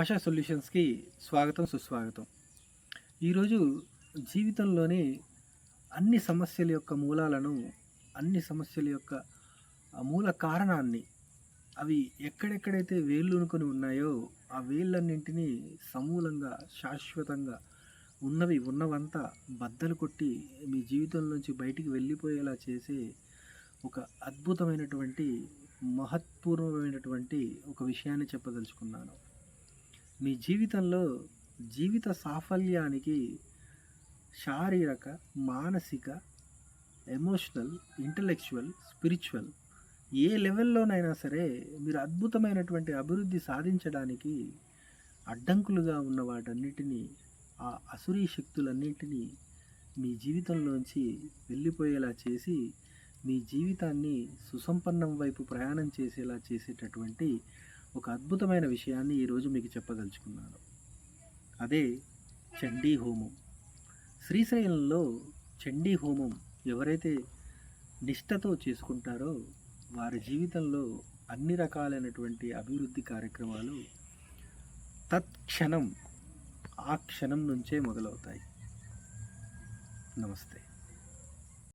ఆశా సొల్యూషన్స్కి స్వాగతం సుస్వాగతం. ఈరోజు జీవితంలోని అన్ని సమస్యల యొక్క మూలాలను అన్ని సమస్యల యొక్క మూల కారణాన్ని అవి ఎక్కడెక్కడైతే వేళ్ళునుకొని ఉన్నాయో ఆ వేళ్ళన్నింటినీ సమూలంగా శాశ్వతంగా ఉన్నవి ఉన్నవంతా బద్దలు కొట్టి మీ జీవితంలోంచి బయటికి వెళ్ళిపోయేలా చేసే ఒక అద్భుతమైనటువంటి మహత్పూర్వమైనటువంటి ఒక విషయాన్ని చెప్పదలుచుకున్నాను. మీ జీవితంలో జీవిత సాఫల్యానికి శారీరక మానసిక ఎమోషనల్ ఇంటలెక్చువల్ స్పిరిచువల్ ఏ లెవెల్లోనైనా సరే మీరు అద్భుతమైనటువంటి అభివృద్ధి సాధించడానికి అడ్డంకులుగా ఉన్న వాటన్నిటినీ ఆ అసురీ శక్తులన్నింటినీ మీ జీవితంలోంచి వెళ్ళిపోయేలా చేసి మీ జీవితాన్ని సుసంపన్నం వైపు ప్రయాణం చేసేలా చేసేటటువంటి ఒక అద్భుతమైన విషయాన్ని ఈరోజు మీకు చెప్పదలుచుకున్నాను. అదే చండీ హోమం. శ్రీశైలంలో చండీ హోమం ఎవరైతే నిష్టతో చేసుకుంటారో వారి జీవితంలో అన్ని రకాలైనటువంటి అభివృద్ధి కార్యక్రమాలు తత్క్షణం ఆ క్షణం నుంచే మొదలవుతాయి. నమస్తే.